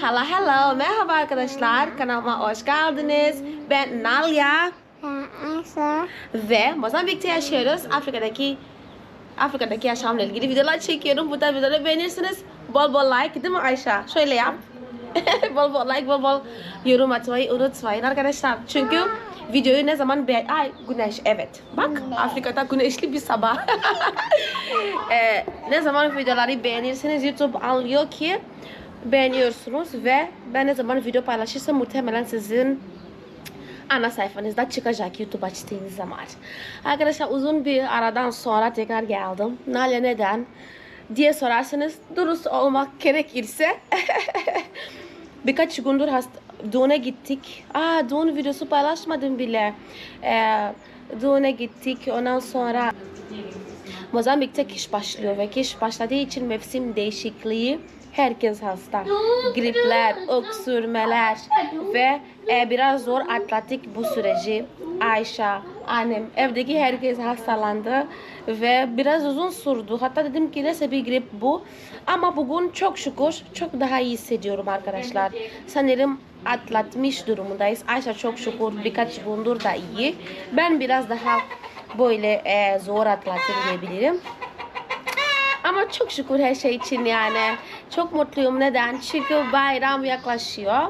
hello hello. Merhaba arkadaşlar. Kanalıma hoş geldiniz. Ben Nalia Ayşe. ve Mozambik'te yaşıyoruz. Afrika'daki Afrika'daki yaşamla ilgili videolar çekiyorum. Bu tarz videoları beğenirsiniz. Bol bol like değil mi Ayşe? Şöyle yap. bol bol like, bol bol yorum atmayı unutmayın arkadaşlar. Çünkü videoyu ne zaman beğen... Ay güneş evet. Bak Afrika'da güneşli bir sabah. Ee, ne zaman videoları beğenirseniz YouTube anlıyor ki beğeniyorsunuz ve ben ne zaman video paylaşırsam muhtemelen sizin ana sayfanızda çıkacak YouTube açtığınız zaman. Arkadaşlar uzun bir aradan sonra tekrar geldim. Nalia neden diye sorarsanız dürüst olmak gerekirse birkaç gündür hasta, düğüne gittik. Aa düğün videosu paylaşmadım bile. Ee, düğüne gittik ondan sonra Mozambik'te kış başlıyor ve kış başladığı için mevsim değişikliği herkes hasta. Gripler, öksürmeler ve e, biraz zor atlattık bu süreci. Ayşe, annem, evdeki herkes hastalandı ve biraz uzun sürdü. Hatta dedim ki neyse bir grip bu. Ama bugün çok şükür çok daha iyi hissediyorum arkadaşlar. Sanırım atlatmış durumundayız. Ayşe çok şükür birkaç gündür da iyi. Ben biraz daha böyle e, zor atlattım diyebilirim. Ama çok şükür her şey için yani. Çok mutluyum. Neden? Çünkü bayram yaklaşıyor.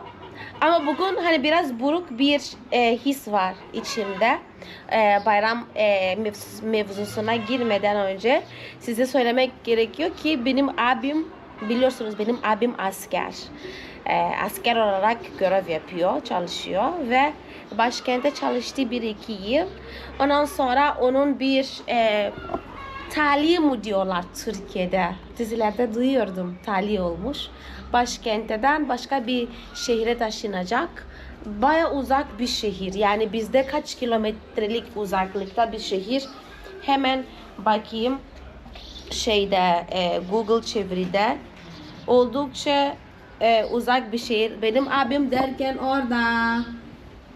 Ama bugün hani biraz buruk bir e, his var içimde. E, bayram e, mevz- mevzusuna girmeden önce size söylemek gerekiyor ki benim abim biliyorsunuz benim abim asker. E, asker olarak görev yapıyor, çalışıyor ve başkente çalıştı bir iki yıl. Ondan sonra onun bir e, Tali mi diyorlar Türkiye'de? Dizilerde duyuyordum tali olmuş. Başkentten başka bir şehre taşınacak. Baya uzak bir şehir. Yani bizde kaç kilometrelik uzaklıkta bir şehir. Hemen bakayım şeyde e, Google çeviride oldukça e, uzak bir şehir. Benim abim derken orada.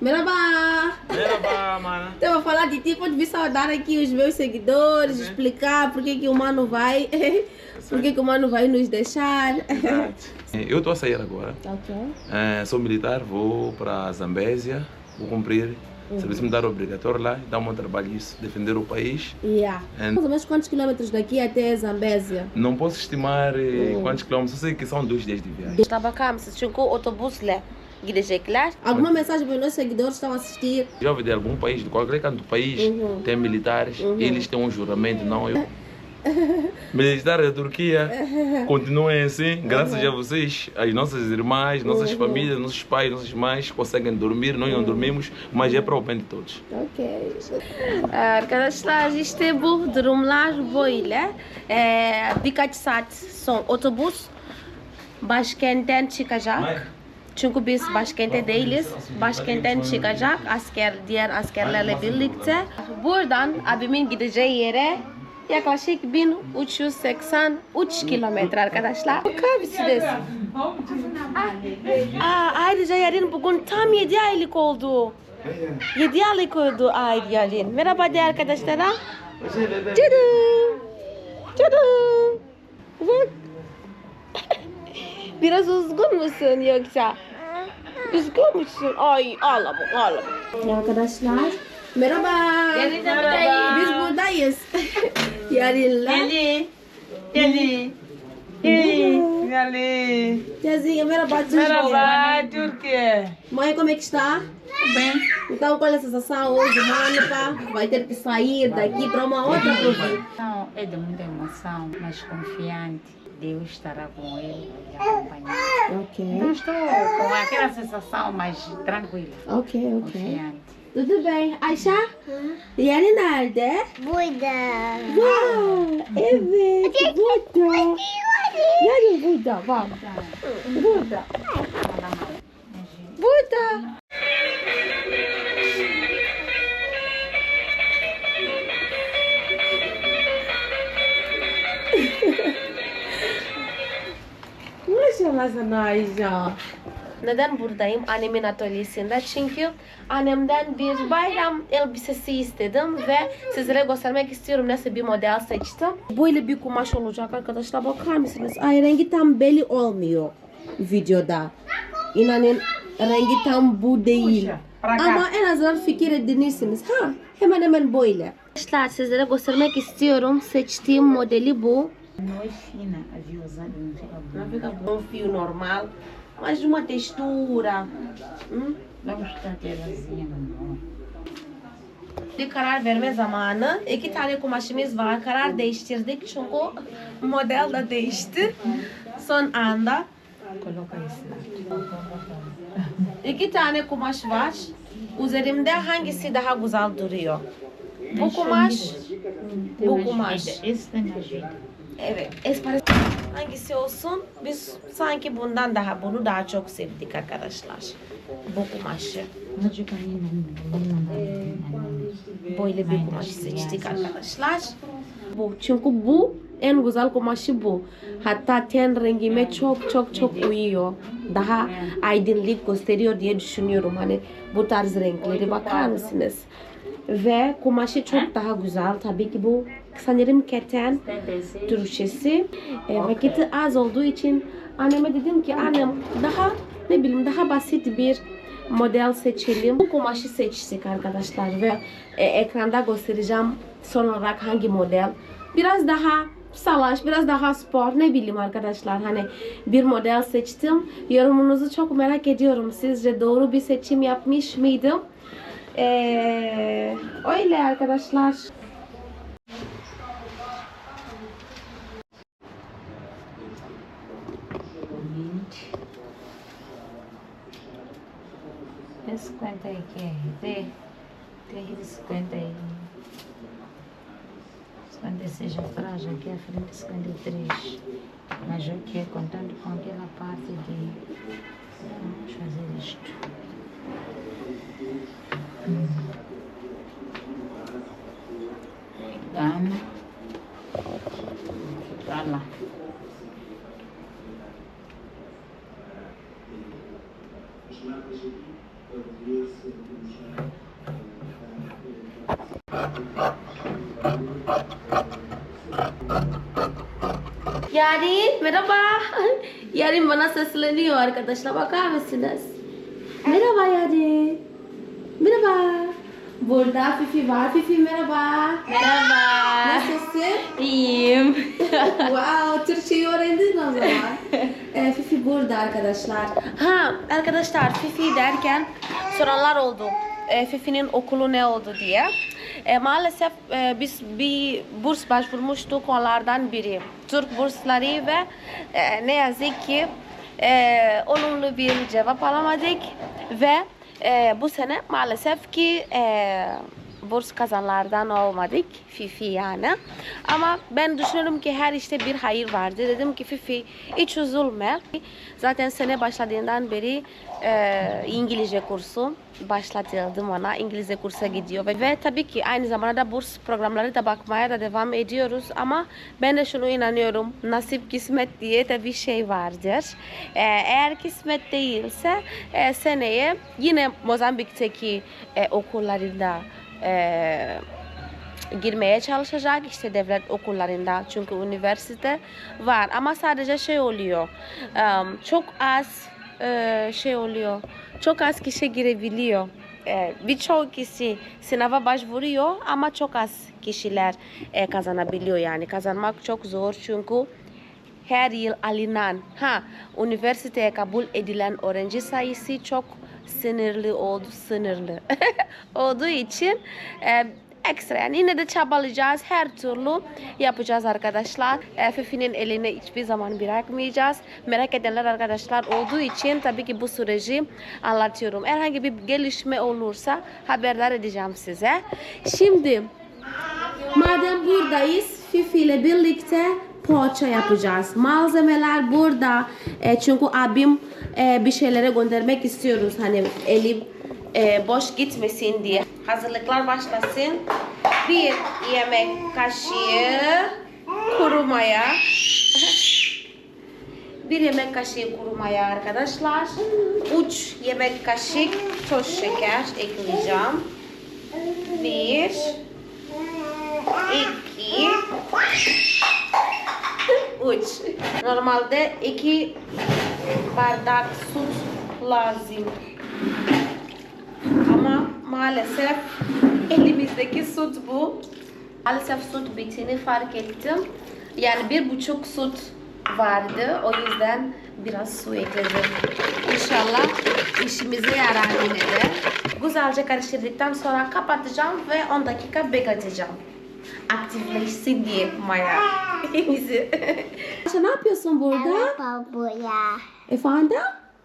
Merhaba. Merhaba, mana. Então, vou falar de ti, pode vir saudar aqui os meus seguidores, explicar por que, que o mano vai, por que, que o mano vai nos deixar. Eu estou a sair agora. ok. Eh, sou militar, vou para Zambésia, vou cumprir serviço militar obrigatório lá, dar um trabalho isso, defender o país. Yeah. And- Mais ou menos quantos quilômetros daqui até Zambésia? Não posso estimar eh, Oh. quantos quilômetros, só sei que são dois dias de viagem. Está bakar mısınız? Çünkü otobüsle gidecekler. Alguma mensagem para os nossos seguidores que estão a assistir? Já ouvi de algum país, de qualquer canto do país, Uhum. tem militares, eles têm um juramento, não eu. Militares da Turquia, continuem assim, graças a vocês, as nossas irmãs, nossas famílias, nossos pais, nossas mães conseguem dormir, nós não dormimos, mas é para o bem de todos. Okay. Arkadaşlar işte bu durumlar böyle. Ee, birkaç saat son otobüs başkentten çıkacak. Çünkü biz başkente değiliz. Başkentten çıkacak asker diğer askerlerle birlikte. Buradan abimin gideceği yere yaklaşık 1383 kilometre arkadaşlar. Bakar mısınız? Aa, ayrıca yarın bugün tam 7 aylık oldu. 7 aylık oldu ay yarın. Merhaba de arkadaşlara. Canım. Bak. Biraz üzgün müsün yoksa? Üzgün müsün? Ay ağlama ağlama. Arkadaşlar. Merhaba. Biz buradayız. Yarınla. Deli. Deli. Deli. Deli. Tiazinha, merhaba. Tiazinha. Merhaba Türkiye. Mãe, como é que está? Bem. Então, qual é a sensação hoje? Mônica vai ter que sair daqui para uma outra província. Não, é de muita emoção, mas confiante. Deus estará com ele e acompanhar. Ok. Não estou com aquela sensação, mas tranquila, Ok, ok. confiante. Tudo bem. Ayşe? Yani nerede? Burada. Vay, evet. Burada. Yani burada. Bak. Burada. Burada. Sana Ayşe. Neden buradayım annemin atölyesinde? Çünkü annemden bir bayram elbisesi istedim ve sizlere göstermek istiyorum nasıl bir model seçtim. Böyle bir kumaş olacak arkadaşlar bakar mısınız? Ay rengi tam belli olmuyor. videoda. İnanın rengi tam bu değil. Ama en azından fikir edinirsiniz. Ha, hemen hemen böyle. Arkadaşlar sizlere göstermek istiyorum. Seçtiğim modeli bu. Não é fina, havia usado não fica Não bom. fica bom fio normal, mas de uma textura. Hum? Vamos estar telazinha não. Bir karar verme zamanı. İki tane kumaşımız var. Karar değiştirdik çünkü model de değişti. Son anda. İki tane kumaş var. Üzerimde hangisi daha güzel duruyor? Bu kumaş, bu mais kumaş. Evet. Espare hangisi olsun? Biz sanki bundan daha bunu daha çok sevdik arkadaşlar. Bu kumaşı. Não, Böyle bir kumaş seçtik arkadaşlar. Bu çünkü bu en güzel kumaşı bu. Hatta ten rengime çok çok çok uyuyor. Daha aydınlık gösteriyor diye düşünüyorum. Hani bu tarz renkleri bakar mısınız? Ve kumaşı çok daha güzel. Tabii ki bu sanırım keten Türkçesi. E, vakiti az olduğu için anneme dedim ki annem daha ne bileyim daha basit bir model seçelim. Bu kumaşı seçtik arkadaşlar ve e, ekranda göstereceğim son olarak hangi model. Biraz daha salaş, biraz daha spor ne bileyim arkadaşlar. Hani bir model seçtim. Yorumunuzu çok merak ediyorum. Sizce doğru bir seçim yapmış mıydım? Ee, öyle arkadaşlar. 50 aí que é RD. De 50 aí. 56 atrás, aqui à frente 53. Mas aqui é contando com aquela Yarin merhaba. Yarin bana sesleniyor arkadaşlar bakar mısınız? Merhaba Yarin. Merhaba. Burada Fifi var. Fifi merhaba. Merhaba. Nasılsın? İyiyim. wow, Türkçeyi öğrendin o zaman. Ee, Fifi burada arkadaşlar. Ha arkadaşlar Fifi derken soranlar oldu. Ee, Fifi'nin okulu ne oldu diye. Ee, maalesef e, biz bir burs başvurmuştuk onlardan biri. Türk bursları ve e, ne yazık ki e, olumlu bir cevap alamadık ve e, bu sene maalesef ki e, burs kazanlardan olmadık Fifi yani. Ama ben düşünüyorum ki her işte bir hayır vardı. Dedim ki Fifi hiç üzülme. Zaten sene başladığından beri e, İngilizce kursu başlatıldım ona. İngilizce kursa gidiyor ve, ve tabii ki aynı zamanda da burs programları da bakmaya da devam ediyoruz. Ama ben de şunu inanıyorum. Nasip kısmet diye de bir şey vardır. E, eğer kısmet değilse e, seneye yine Mozambik'teki e, okullarında e, girmeye çalışacak işte devlet okullarında. Çünkü üniversite var. Ama sadece şey oluyor. Em, çok az e, şey oluyor. Çok az kişi girebiliyor. E, birçok kişi sınava başvuruyor ama çok az kişiler e, kazanabiliyor yani. Kazanmak çok zor çünkü her yıl alınan ha üniversiteye kabul edilen öğrenci sayısı çok sınırlı oldu sınırlı olduğu için e, ekstra yani yine de çabalayacağız. Her türlü yapacağız arkadaşlar. E, Fifi'nin eline hiçbir zaman bırakmayacağız. Merak edenler arkadaşlar olduğu için tabii ki bu süreci anlatıyorum. Herhangi bir gelişme olursa haberdar edeceğim size. Şimdi Madem buradayız, Fifi ile birlikte poğaça yapacağız. Malzemeler burada. E, çünkü abim e, bir şeylere göndermek istiyoruz. Hani elim e, boş gitmesin diye. Hazırlıklar başlasın. Bir yemek kaşığı kuru maya. Bir yemek kaşığı kuru maya arkadaşlar. Üç yemek kaşığı toz şeker ekleyeceğim. Bir, iki, üç. Normalde iki bardak süt lazım. Ama maalesef elimizdeki süt bu. Maalesef süt bittiğini fark ettim. Yani bir buçuk süt vardı. O yüzden biraz su ekledim. İnşallah işimize yarar yine de. Güzelce karıştırdıktan sonra kapatacağım ve 10 dakika bekleteceğim. Aktifleşsin diye Maya. Bizi. ne yapıyorsun burada? Araba boya. Efendim?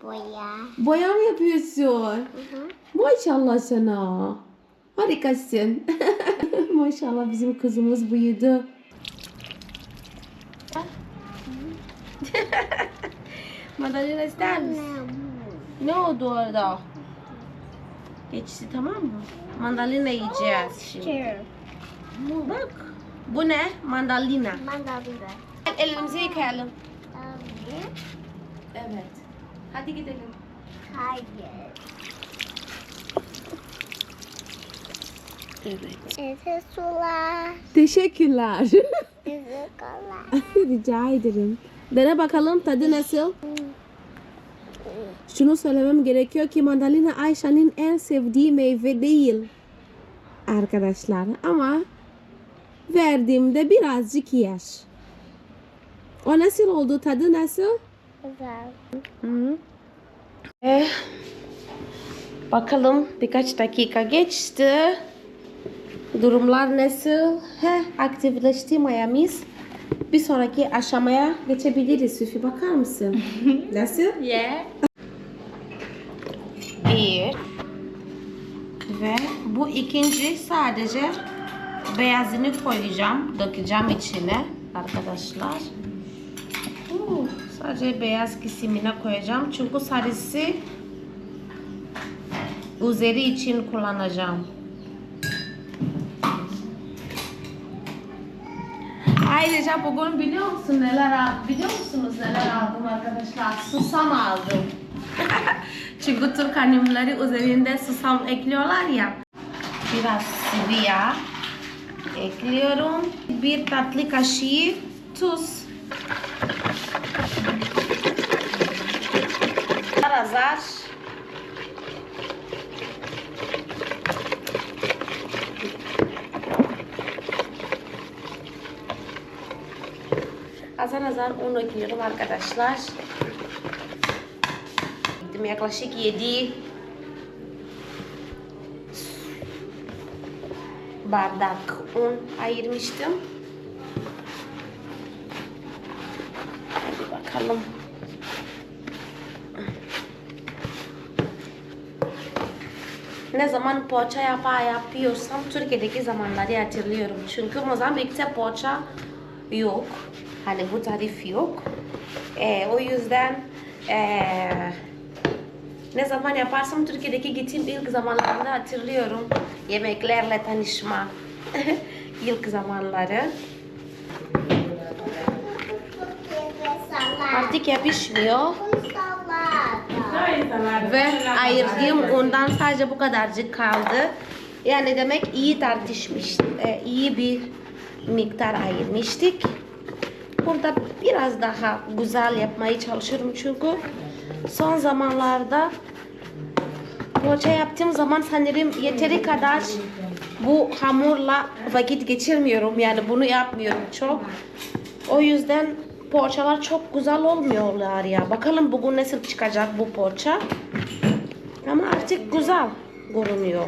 Boya. Boya mı yapıyorsun? Maşallah sana. Harikasın. Maşallah bizim kızımız büyüdü. Mandalina ister misin? Ne oldu orada? Geçti tamam mı? Mandalina yiyeceğiz şimdi. Bak. Bu ne? Mandalina. Mandalina. Elimizi yıkayalım. Tabii. Evet. Hadi gidelim. Hayır. Evet. Sular. Teşekkürler. Kola. Rica ederim. Dene bakalım tadı nasıl? Şunu söylemem gerekiyor ki mandalina Ayşe'nin en sevdiği meyve değil. Arkadaşlar ama verdiğimde birazcık yer. O nasıl oldu? Tadı nasıl? Güzel. Hı. Eh, bakalım birkaç dakika geçti. Durumlar nasıl? He, aktifleşti mayamız. Bir sonraki aşamaya geçebiliriz. Sufi bakar mısın? nasıl? Yeah. Bir. Ve bu ikinci sadece beyazını koyacağım. Dökeceğim içine arkadaşlar. Sadece beyaz kısmına koyacağım. Çünkü sarısı üzeri için kullanacağım. Ayrıca bugün biliyor musun neler aldım? Biliyor musunuz neler aldım arkadaşlar? Susam aldım. Çünkü Türk hanımları üzerinde susam ekliyorlar ya. Biraz sıvı yağ ekliyorum. Bir tatlı kaşığı tuz. Azar. Azar azar un ekliyorum arkadaşlar. Yaklaşık 7 bardak un ayırmıştım. Hadi bakalım. Ne zaman poğaça yapa yapıyorsam Türkiye'deki zamanları hatırlıyorum. Çünkü Mozambik'te poğaça yok. Hani bu tarif yok. Ee, o yüzden ee, ne zaman yaparsam Türkiye'deki gittiğim ilk zamanlarında hatırlıyorum. Yemeklerle tanışma ilk zamanları. Artık yapışmıyor. Ve ayırdığım undan sadece bu kadarcık kaldı. Yani demek iyi tartışmış, e, iyi bir miktar ayırmıştık. Burada biraz daha güzel yapmaya çalışıyorum çünkü son zamanlarda poğaça yaptığım zaman sanırım yeteri kadar bu hamurla vakit geçirmiyorum. Yani bunu yapmıyorum çok. O yüzden poğaçalar çok güzel olmuyorlar ya. Bakalım bugün nasıl çıkacak bu poğaça. Ama artık güzel görünüyor.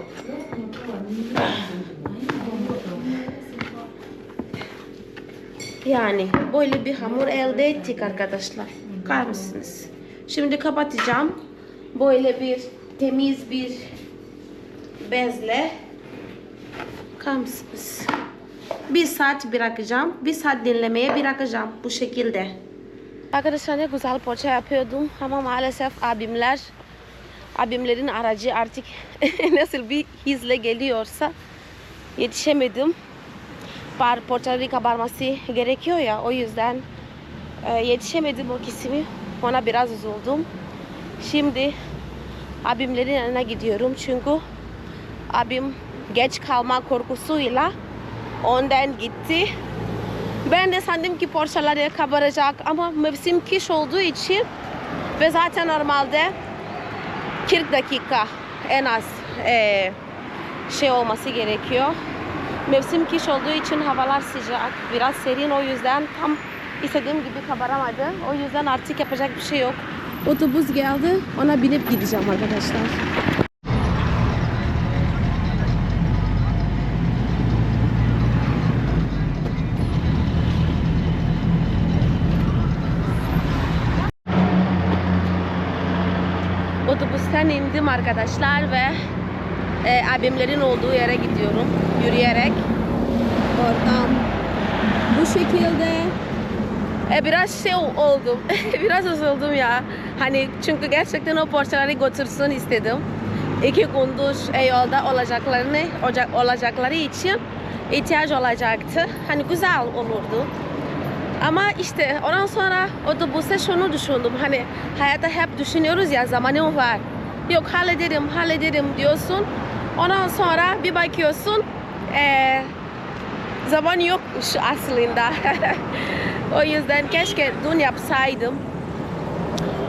Yani böyle bir hamur elde ettik arkadaşlar. Bakar mısınız? Şimdi kapatacağım. Böyle bir temiz bir bezle. Bakar mısınız? Bir saat bırakacağım. Bir saat dinlemeye bırakacağım. Bu şekilde. Arkadaşlar ne güzel poğaça yapıyordum. Ama maalesef abimler abimlerin aracı artık nasıl bir hizle geliyorsa yetişemedim. Par poğaçaları kabarması gerekiyor ya o yüzden e, yetişemedim o kesimi. Ona biraz üzüldüm. Şimdi abimlerin yanına gidiyorum çünkü abim geç kalma korkusuyla ondan gitti. Ben de sandım ki poğaçaları kabaracak ama mevsim kış olduğu için Ve zaten normalde 40 dakika en az eee, şey olması gerekiyor. Mevsim kış olduğu için havalar sıcak, biraz serin o yüzden tam istediğim gibi kabaramadı. O yüzden artık yapacak bir şey yok. Otobüs geldi, ona binip gideceğim arkadaşlar. Otobüsten indim arkadaşlar ve e, abimlerin olduğu yere gidiyorum yürüyerek. Oradan bu şekilde e, biraz şey oldum. biraz üzüldüm ya. Hani çünkü gerçekten o parçaları götürsün istedim. İki gündür e, yolda olacaklarını olacak, olacakları için ihtiyaç olacaktı. Hani güzel olurdu. Ama işte ondan sonra otobüste şunu düşündüm. Hani hayatta hep düşünüyoruz ya zamanım var. Yok hallederim, hallederim diyorsun. Ondan sonra bir bakıyorsun eee, zaman yokmuş aslında. o yüzden keşke dün yapsaydım.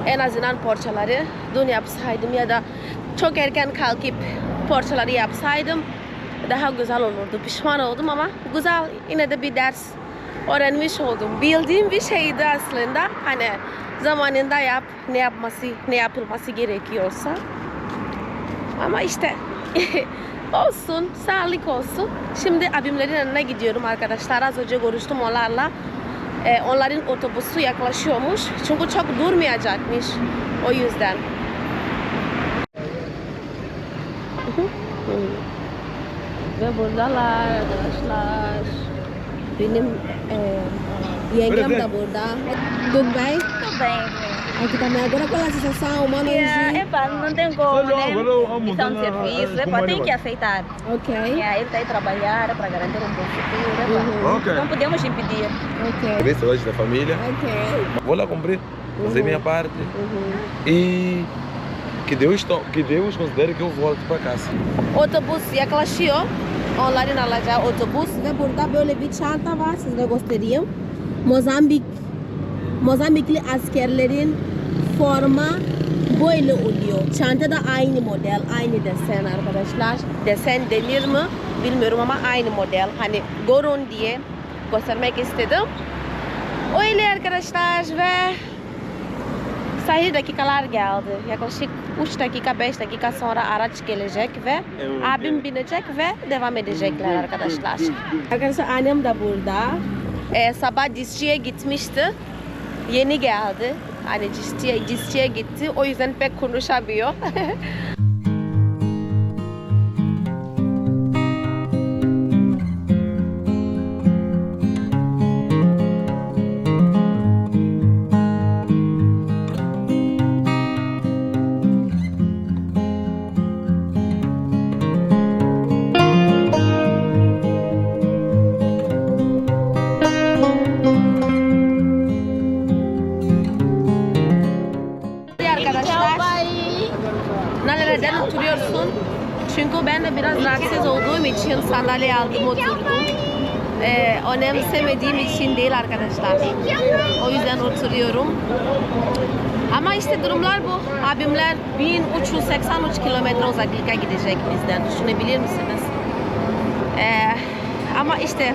En azından porçaları dün yapsaydım ya da çok erken kalkıp porçaları yapsaydım daha güzel olurdu. Pişman oldum ama güzel yine de bir ders öğrenmiş oldum. Bildiğim bir şeydi aslında. Hani zamanında yap ne yapması ne yapılması gerekiyorsa. Ama işte olsun, sağlık olsun. Şimdi abimlerin yanına gidiyorum arkadaşlar. Az önce görüştüm onlarla. Ee, onların otobüsü yaklaşıyormuş. Çünkü çok durmayacakmış. O yüzden. Ve buradalar arkadaşlar. Benim e, yengem de burada. Tudo bem? Aqui também. Agora qual é a sensação, mano? Yeah, epa, não tem como, né? Missão de serviço, epa, tem que aceitar. Ok. Yeah, ele está aí trabalhar para garantir um bom futuro, epa. Ok. Não podemos impedir. Ok. Ver saudades da família. Ok. Vou lá cumprir, fazer minha parte. E que Deus, to- que Deus considere que eu volto para casa. Otobüs yaklaşıyor. Onların alacağı otobüs ve burada böyle bir çanta var. Siz de göstereyim. Mozambik Mozambikli askerlerin forma böyle oluyor. Çanta da aynı model, aynı desen arkadaşlar. Desen denir mi bilmiyorum ama aynı model. Hani görün diye göstermek istedim. Öyle arkadaşlar ve sayı dakikalar geldi. Yaklaşık 3 dakika 5 dakika sonra araç gelecek ve abim binecek ve devam edecekler arkadaşlar. Arkadaşlar annem de burada. Ee, sabah dişçiye gitmişti. Yeni geldi. Hani dişçiye, dişçiye gitti. O yüzden pek konuşamıyor. Nereden oturuyorsun? Çünkü ben de biraz rahatsız olduğum için sandalye aldım oturdum. Ee, önemsemediğim için değil arkadaşlar. O yüzden oturuyorum. Ama işte durumlar bu. Abimler 1383 kilometre uzaklığa gidecek bizden. Düşünebilir misiniz? Ee, ama işte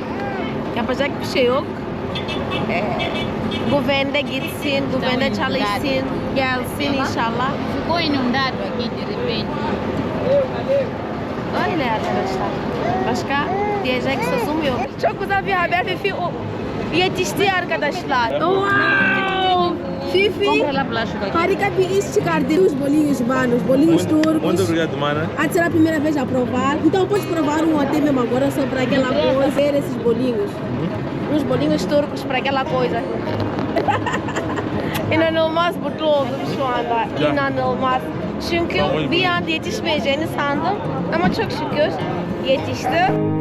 yapacak bir şey yok. Güvende gitsin, güvende çalışsın, gelsin inşallah. Ficou inundado aqui de repente. Öyle arkadaşlar. Başka diyecek sözüm yok. Çok güzel bir haber Fifi o yetişti arkadaşlar. Wow! Fifi harika bir iş çıkardı. Os bolinhos banos, bolinhos turcos. obrigado, mana. A será a primeira vez a provar. Então pode provar um até mesmo agora só para aquela coisa. Ver esses bolinhos. Uns bolinhos turcos para aquela coisa. İnanılmaz mutlu oldum şu anda. İnanılmaz. Çünkü bir an yetişmeyeceğini sandım. Ama çok şükür yetişti.